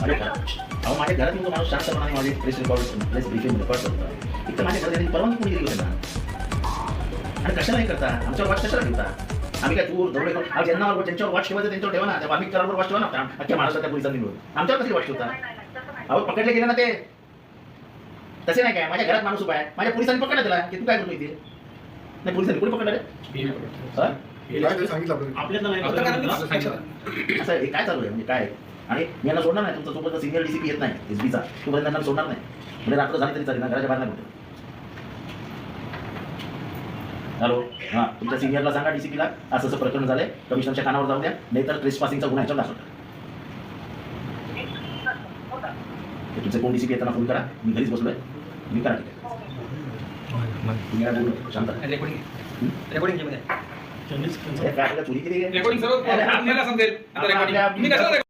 माझ्या घरात अहो माझ्या घरात मी माणूस शांतपणाने माझे press record press briefing record करतो. एक तर माझ्या घरात परवानगी कोणी दिली होती ना? आणि कशाला हे करता? आमच्यावर वाच कशाला ठेवता? आम्ही काय चूर दरोडे करून ज्यांना ज्यांच्यावर वाच ठेवायचं त्यांच्यावर ठेवा ना. त्या वाल्मिक करावर वाच ठेवा ना. अख्ख्या महाराष्ट्रातल्या पोलिसांनी मिळून. आमच्यावर कशी वाच ठेवता? अहो पकडले गेले ना ते. तसे नाही काय? माझ्या घरात माणूस उभा आहे. माझ्या पोलिसांनी पकडलं त्याला. की तू काय करतो इथे? नाही पोलिसांनी कोणी पकडलं रे? आपल्याला काय चालू आहे? म्हणजे काय? आणि मी यांना सोडणार नाही. तुमचा सोबत सिनियर डीसीपी येत नाही एसबीचा तोपर्यंत यांना सोडणार नाही. म्हणजे रात्र झाली तरी चालेल ना घराच्या बाहेर नाही हॅलो हां तुमच्या सिनियरला सांगा डीसीपीला असं असं प्रकरण झालंय. कमिशनरच्या कानावर जाऊ द्या नाहीतर ट्रेस पासिंगचा गुन्हा याच्यावर दाखवता तुमचे कोण डीसीपी येताना फोन करा. मी घरीच बसलोय. मी करा ठीक आहे तुम्ही काय बोलू शांत. रेकॉर्डिंग हे? चोरी केली आहे? रेकॉर्डिंग सर्व अरे, आपल्याला समजेल.